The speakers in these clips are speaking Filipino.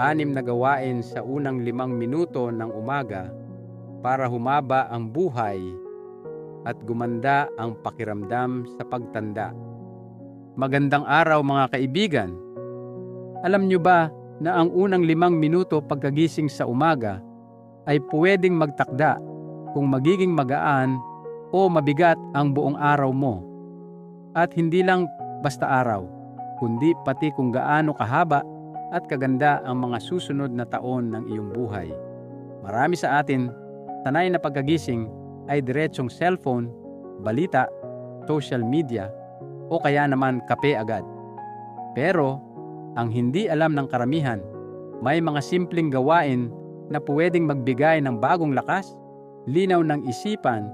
anim na gawain sa unang limang minuto ng umaga para humaba ang buhay at gumanda ang pakiramdam sa pagtanda. Magandang araw mga kaibigan! Alam nyo ba na ang unang limang minuto pagkagising sa umaga ay pwedeng magtakda kung magiging magaan o mabigat ang buong araw mo. At hindi lang basta araw, kundi pati kung gaano kahaba at kaganda ang mga susunod na taon ng iyong buhay. Marami sa atin, sanay na pagkagising ay diretsong cellphone, balita, social media, o kaya naman kape agad. Pero, ang hindi alam ng karamihan, may mga simpleng gawain na pwedeng magbigay ng bagong lakas, linaw ng isipan,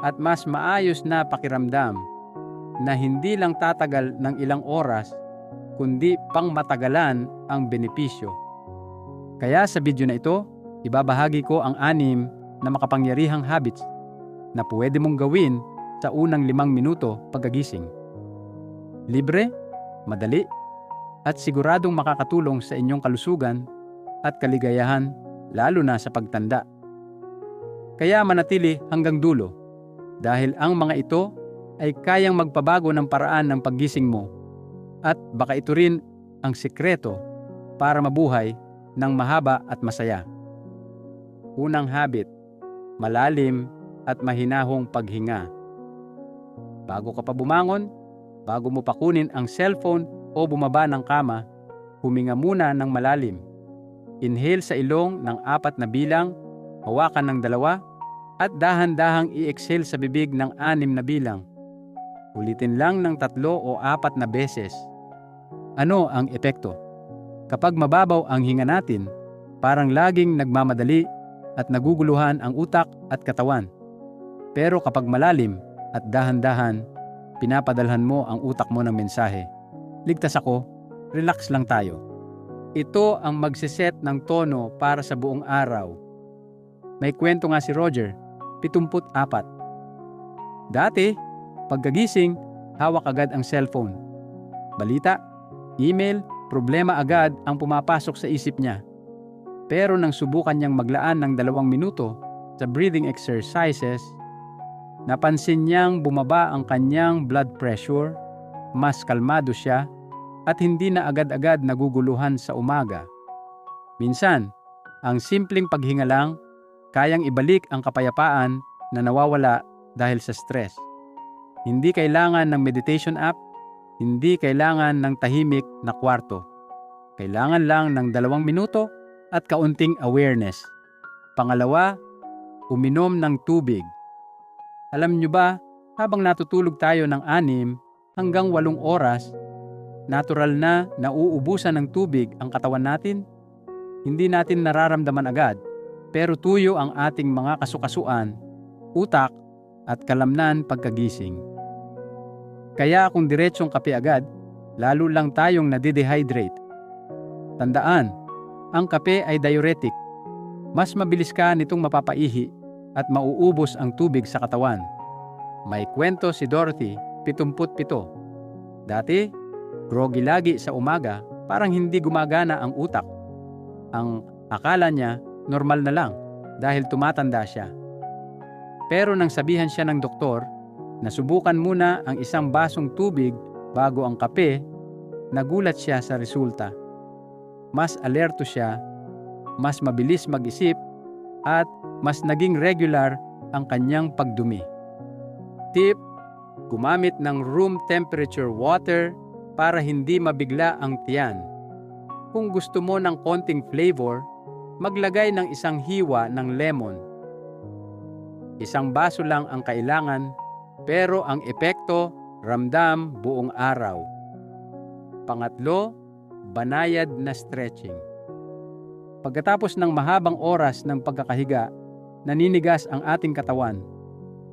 at mas maayos na pakiramdam na hindi lang tatagal ng ilang oras kundi pang matagalan ang benepisyo. Kaya sa video na ito, ibabahagi ko ang anim na makapangyarihang habits na pwede mong gawin sa unang limang minuto pagkagising. Libre, madali, at siguradong makakatulong sa inyong kalusugan at kaligayahan lalo na sa pagtanda. Kaya manatili hanggang dulo dahil ang mga ito ay kayang magpabago ng paraan ng paggising mo at baka ito rin ang sikreto para mabuhay ng mahaba at masaya. Unang habit, malalim at mahinahong paghinga. Bago ka pa bumangon, bago mo pakunin ang cellphone o bumaba ng kama, huminga muna ng malalim. Inhale sa ilong ng apat na bilang, hawakan ng dalawa, at dahan-dahang i-exhale sa bibig ng anim na bilang. Ulitin lang ng tatlo o apat na beses. Ano ang epekto? Kapag mababaw ang hinga natin, parang laging nagmamadali at naguguluhan ang utak at katawan. Pero kapag malalim at dahan-dahan, pinapadalhan mo ang utak mo ng mensahe. Ligtas ako, relax lang tayo. Ito ang magsiset ng tono para sa buong araw. May kwento nga si Roger, 74. Dati, pagkagising, hawak agad ang cellphone. Balita, email, problema agad ang pumapasok sa isip niya. Pero nang subukan niyang maglaan ng dalawang minuto sa breathing exercises, napansin niyang bumaba ang kanyang blood pressure, mas kalmado siya, at hindi na agad-agad naguguluhan sa umaga. Minsan, ang simpleng paghinga lang, kayang ibalik ang kapayapaan na nawawala dahil sa stress. Hindi kailangan ng meditation app, hindi kailangan ng tahimik na kwarto. Kailangan lang ng dalawang minuto at kaunting awareness. Pangalawa, uminom ng tubig. Alam nyo ba, habang natutulog tayo ng anim hanggang walong oras, natural na nauubusan ng tubig ang katawan natin? Hindi natin nararamdaman agad, pero tuyo ang ating mga kasukasuan, utak, at kalamnan pagkagising. Kaya kung diretsong kape agad, lalo lang tayong nadidehydrate. Tandaan, ang kape ay diuretic. Mas mabilis ka nitong mapapaihi at mauubos ang tubig sa katawan. May kwento si Dorothy, 77. Dati, groggy lagi sa umaga, parang hindi gumagana ang utak. Ang akala niya normal na lang dahil tumatanda siya. Pero nang sabihan siya ng doktor na subukan muna ang isang basong tubig bago ang kape, nagulat siya sa resulta. Mas alerto siya, mas mabilis mag-isip, at mas naging regular ang kanyang pagdumi. Tip, gumamit ng room temperature water para hindi mabigla ang tiyan. Kung gusto mo ng konting flavor, maglagay ng isang hiwa ng lemon. Isang baso lang ang kailangan, pero ang epekto, ramdam buong araw. Pangatlo, banayad na stretching. Pagkatapos ng mahabang oras ng pagkakahiga, naninigas ang ating katawan.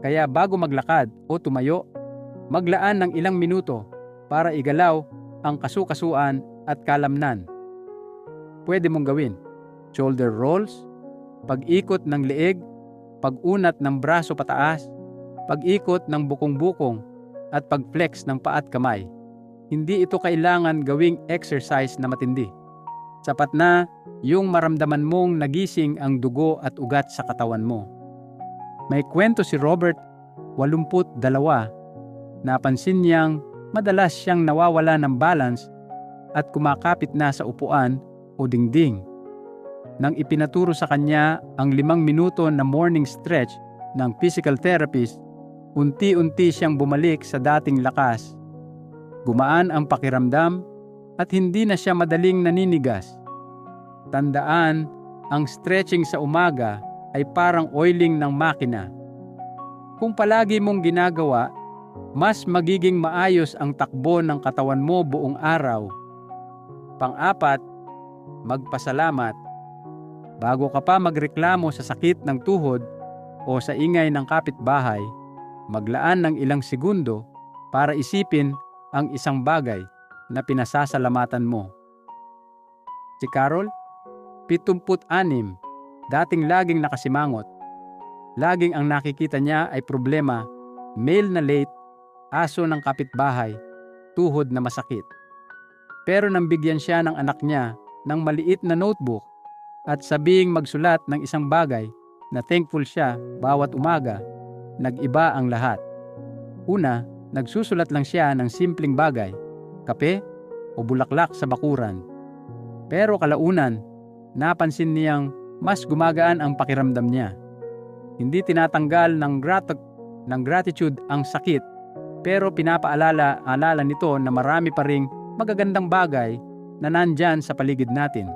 Kaya bago maglakad o tumayo, maglaan ng ilang minuto para igalaw ang kasukasuan at kalamnan. Pwede mong gawin shoulder rolls, pag-ikot ng leeg, pag-unat ng braso pataas, pag-ikot ng bukong-bukong, at pag-flex ng paa at kamay. Hindi ito kailangan gawing exercise na matindi. Sapat na yung maramdaman mong nagising ang dugo at ugat sa katawan mo. May kwento si Robert, 82, napansin niyang madalas siyang nawawala ng balance at kumakapit na sa upuan o dingding. Nang ipinaturo sa kanya ang limang minuto na morning stretch ng physical therapist, unti-unti siyang bumalik sa dating lakas. Gumaan ang pakiramdam at hindi na siya madaling naninigas. Tandaan, ang stretching sa umaga ay parang oiling ng makina. Kung palagi mong ginagawa, mas magiging maayos ang takbo ng katawan mo buong araw. Pang-apat, magpasalamat. Bago ka pa magreklamo sa sakit ng tuhod o sa ingay ng kapitbahay, maglaan ng ilang segundo para isipin ang isang bagay na pinasasalamatan mo. Si Carol, 76, dating laging nakasimangot. Laging ang nakikita niya ay problema, mail na late, aso ng kapitbahay, tuhod na masakit. Pero nang bigyan siya ng anak niya ng maliit na notebook at sabing magsulat ng isang bagay na thankful siya bawat umaga, nag-iba ang lahat. Una, nagsusulat lang siya ng simpleng bagay, kape o bulaklak sa bakuran. Pero kalaunan, napansin niyang mas gumagaan ang pakiramdam niya. Hindi tinatanggal ng, grat- ng gratitude ang sakit, pero pinapaalala alala nito na marami pa ring magagandang bagay na nandyan sa paligid natin.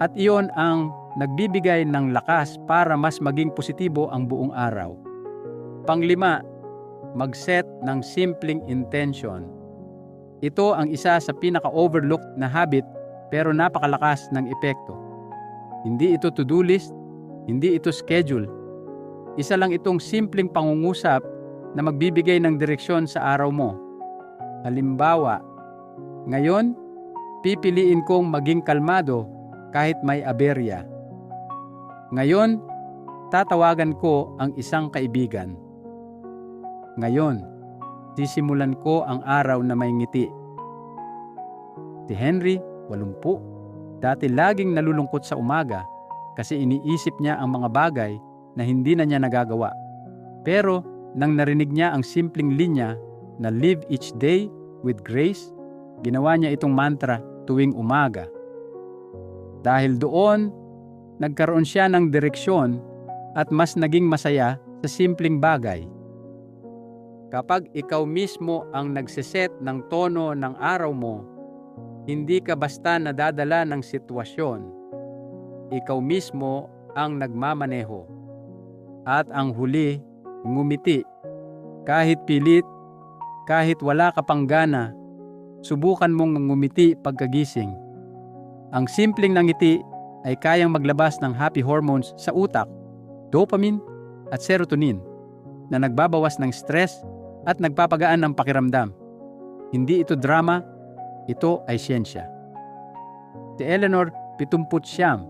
At iyon ang nagbibigay ng lakas para mas maging positibo ang buong araw. Panglima, mag-set ng simpleng intention. Ito ang isa sa pinaka-overlooked na habit pero napakalakas ng epekto. Hindi ito to-do list, hindi ito schedule. Isa lang itong simpleng pangungusap na magbibigay ng direksyon sa araw mo. Halimbawa, ngayon, pipiliin kong maging kalmado kahit may aberya. Ngayon, tatawagan ko ang isang kaibigan. Ngayon, sisimulan ko ang araw na may ngiti. Si Henry, 80, dati laging nalulungkot sa umaga kasi iniisip niya ang mga bagay na hindi na niya nagagawa. Pero nang narinig niya ang simpleng linya na live each day with grace, ginawa niya itong mantra tuwing umaga. Dahil doon, nagkaroon siya ng direksyon at mas naging masaya sa simpleng bagay. Kapag ikaw mismo ang nagsiset ng tono ng araw mo, hindi ka basta nadadala ng sitwasyon. Ikaw mismo ang nagmamaneho. At ang huli, ngumiti. Kahit pilit, kahit wala ka pang gana, subukan mong ngumiti pagkagising. Ang simpleng nangiti ay kayang maglabas ng happy hormones sa utak, dopamine at serotonin na nagbabawas ng stress at nagpapagaan ng pakiramdam. Hindi ito drama, ito ay siyensya. Si Eleanor, 70 siyam,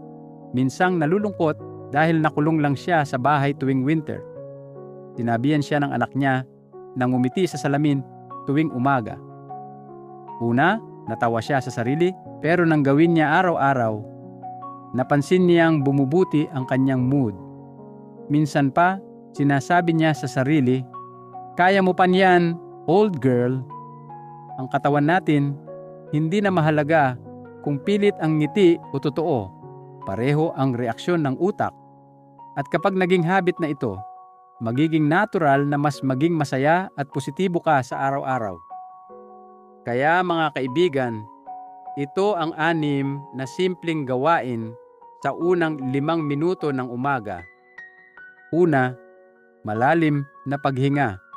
minsang nalulungkot dahil nakulong lang siya sa bahay tuwing winter. Sinabihan siya ng anak niya na ngumiti sa salamin tuwing umaga. Una, natawa siya sa sarili pero nang gawin niya araw-araw, napansin niyang bumubuti ang kanyang mood. Minsan pa, sinasabi niya sa sarili, Kaya mo pa niyan, old girl. Ang katawan natin, hindi na mahalaga kung pilit ang ngiti o totoo. Pareho ang reaksyon ng utak. At kapag naging habit na ito, magiging natural na mas maging masaya at positibo ka sa araw-araw. Kaya mga kaibigan, ito ang anim na simpleng gawain sa unang limang minuto ng umaga. Una, malalim na paghinga.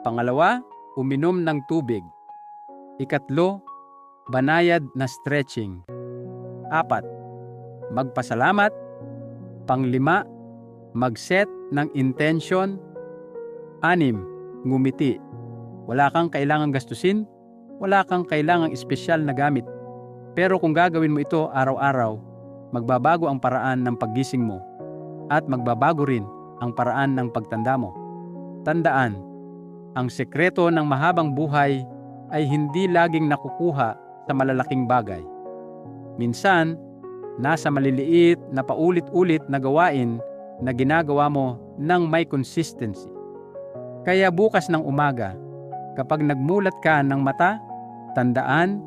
Pangalawa, uminom ng tubig. Ikatlo, banayad na stretching. Apat, magpasalamat. Panglima, mag-set ng intention. Anim, ngumiti. Wala kang kailangang gastusin, wala kang kailangang espesyal na gamit. Pero kung gagawin mo ito araw-araw, magbabago ang paraan ng paggising mo at magbabago rin ang paraan ng pagtanda mo. Tandaan, ang sekreto ng mahabang buhay ay hindi laging nakukuha sa malalaking bagay. Minsan, nasa maliliit na paulit-ulit na gawain na ginagawa mo ng may consistency. Kaya bukas ng umaga, kapag nagmulat ka ng mata, tandaan,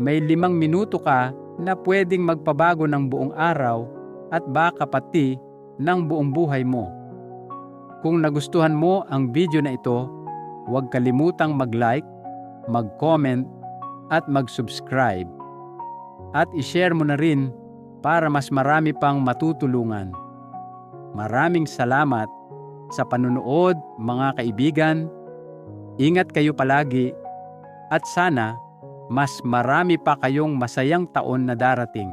may limang minuto ka na pwedeng magpabago ng buong araw at baka pati ng buong buhay mo. Kung nagustuhan mo ang video na ito, huwag kalimutang mag-like, mag-comment, at mag-subscribe. At i-share mo na rin para mas marami pang matutulungan. Maraming salamat sa panunood mga kaibigan. Ingat kayo palagi at sana mas marami pa kayong masayang taon na darating.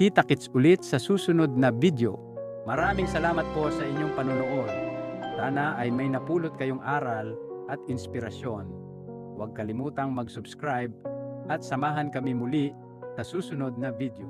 Kita-kits ulit sa susunod na video. Maraming salamat po sa inyong panunood. Sana ay may napulot kayong aral at inspirasyon. Huwag kalimutang mag-subscribe at samahan kami muli sa susunod na video.